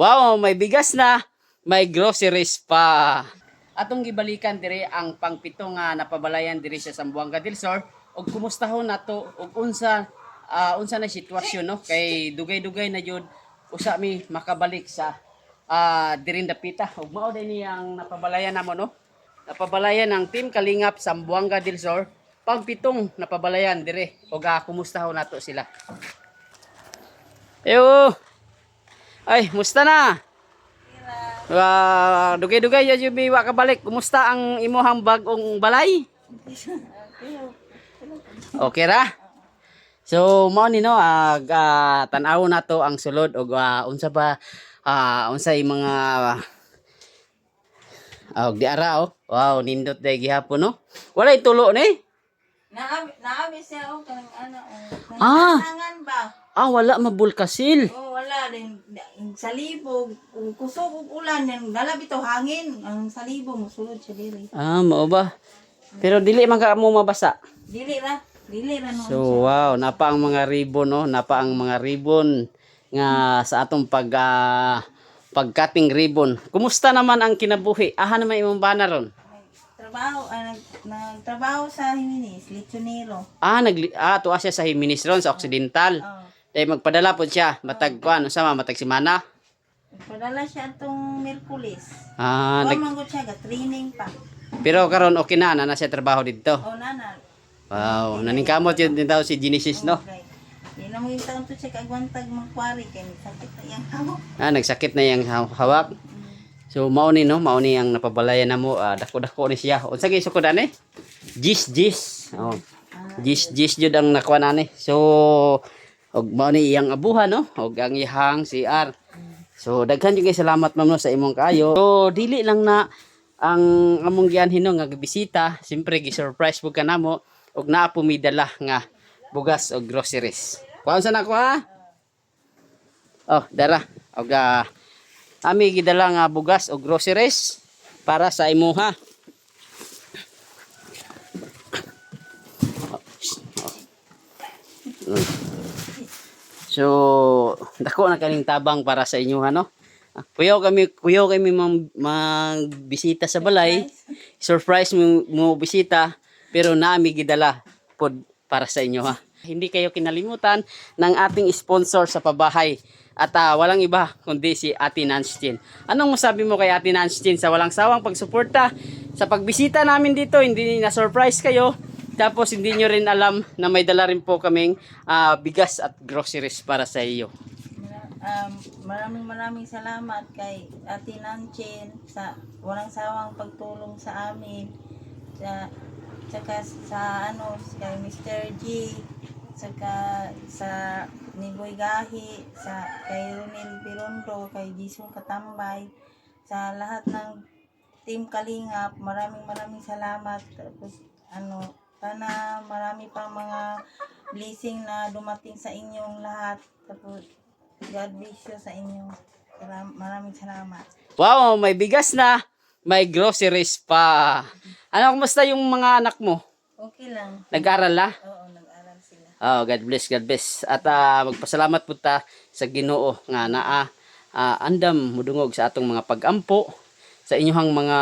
Wow, may bigas na, may groceries pa. Atong gibalikan dire ang pangpito nga napabalayan dire sa Sambuanga del Sur. Ug kumustahon nato ug unsa ah, unsa na sitwasyon no? Kay dugay-dugay na jud usa mi makabalik sa ah dirin dapita. Ug mao din niyang napabalayan namo no? Napabalayan ng Team Kalingap Sambuanga del Sur. Pangpitong napabalayan dire ug ah, kumustahon nato sila? Eyo ay musta na Ah, dugay-dugay ya jubi wa ka balik. Kumusta ang imuhang bagong balay? Okay ra? So mao ni no ag ah, tan-aw na to ang sulod og ah, unsa ba ah, unsay mga ah, og di ara oh. Wow, nindot day gihapon no. Walay tulo ni. Naabi, naabi siya o kanang ano. o. Ah. Ba? Ah, wala mabulkasil. O wala din. Sa libog, kung kusog ug ulan, yan, nalabi to hangin. Ang sa libog, musulod siya dili. Ah, mao ba? Pero dili man ka mo mabasa. Dili ra. Dili ra no. So wow, napa ang mga ribbon no, napa ang mga ribbon nga sa atong pag ah, pag-cutting ribbon. Kumusta naman ang kinabuhi? Aha naman imong bana ron? Trabaho, ah, nag, nagtrabaho sa Himinis, Lechonero. Ah, nag ah tuwa siya sa Himinis ron sa Occidental. Oh. Dahil magpadala po siya, matag kuan, sama matag simana. Padala siya atong Merkulis. Ah, nag, gud siya ga training pa. pero karon okay na na na siya trabaho dito. O nana. Wow, naningkamot yun din daw si Genesis no. Okay. Di na mo yung taon to siya kagwantag magkwari kay sakit na yang hawak. Ah, nagsakit na yang ha- hawak. So mao ni no, mao ni ang napabalayan namo, ah, dako-dako ni siya. Unsa gyud sukod ani? Jis jis. Oh. Jis jis jud ang nakuha nani. So og mao ni iyang abuha no, og ang iyang CR. So daghan jud kay salamat ma'am no sa imong kaayo. So dili lang na ang among gianhin no nga bisita, simpre gi-surprise pud kanamo og naa po mi dala nga bugas og groceries. Kuan sa nako ha? Oh, dara. Og ah, ami gidala nga bugas o groceries para sa imuha. So, dako na kaning tabang para sa inyo no. Ah, Kuyaw kami, kuyaw kami mang magbisita sa balay. Surprise mo, mo bisita, pero naami gidala pod para sa inyo ha. Hindi kayo kinalimutan ng ating sponsor sa pabahay. At ah, walang iba kundi si Ate Nanstin. Anong masabi mo kay Ate Nanstin sa walang sawang pagsuporta sa pagbisita namin dito? Hindi na-surprise kayo. Tapos hindi nyo rin alam na may dala rin po kaming ah, bigas at groceries para sa iyo. Um, maraming maraming salamat kay Ate Nanchin sa walang sawang pagtulong sa amin. Sa, saka sa ano, kay Mr. G, saka sa Niboy Gahi, sa kay Ronel Pirondo, kay Jason Katambay, sa lahat ng Team Kalingap, maraming maraming salamat. Tapos ano, sana marami pang mga blessing na dumating sa inyong lahat. Tapos God bless you sa inyo. Maram- Maraming salamat. Wow, may bigas na, may groceries pa. Ano, kumusta yung mga anak mo? Okay lang. Nag-aral na? Oo, nag-aral sila. Oh, God bless, God bless. At ah, magpasalamat po ta sa Ginoo nga naa ah, andam mudungog sa atong mga pagampo sa inyong mga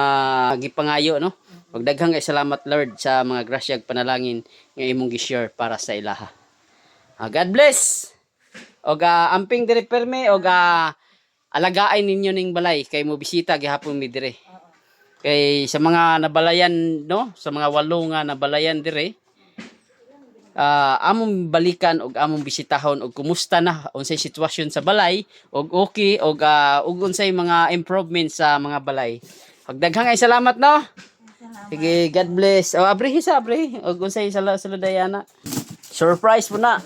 gipangayo no. Magdaghang kay salamat Lord sa mga grasya ug panalangin nga imong gi-share para sa ilaha. Ah, God bless. Og ah, amping dire perme og ah, alagaay ninyo ning balay kay mo bisita gihapon mi dire. Kay sa mga nabalayan no, sa mga walo nga nabalayan dire, ah among balikan og among bisitahon og kumusta na unsay sitwasyon sa balay og okay og uh, og unsay mga improvements sa mga balay. Ug daghang ay salamat no. Salamat. Sige, God bless. O abrihi sa abrihi og unsay sala saludayana. Surprise po na.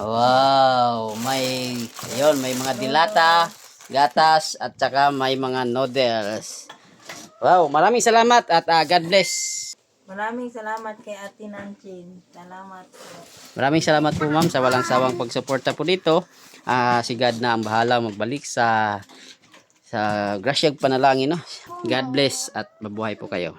Wow, may ayun, may mga dilata, gatas at saka may mga noodles. Wow, maraming salamat at ah, God bless. Maraming salamat kay Ate Nanchin. Salamat po. Maraming salamat po ma'am sa walang sawang pagsuporta po dito. Ah, si God na ang bahala magbalik sa sa grasyag panalangin no. God bless at mabuhay po kayo.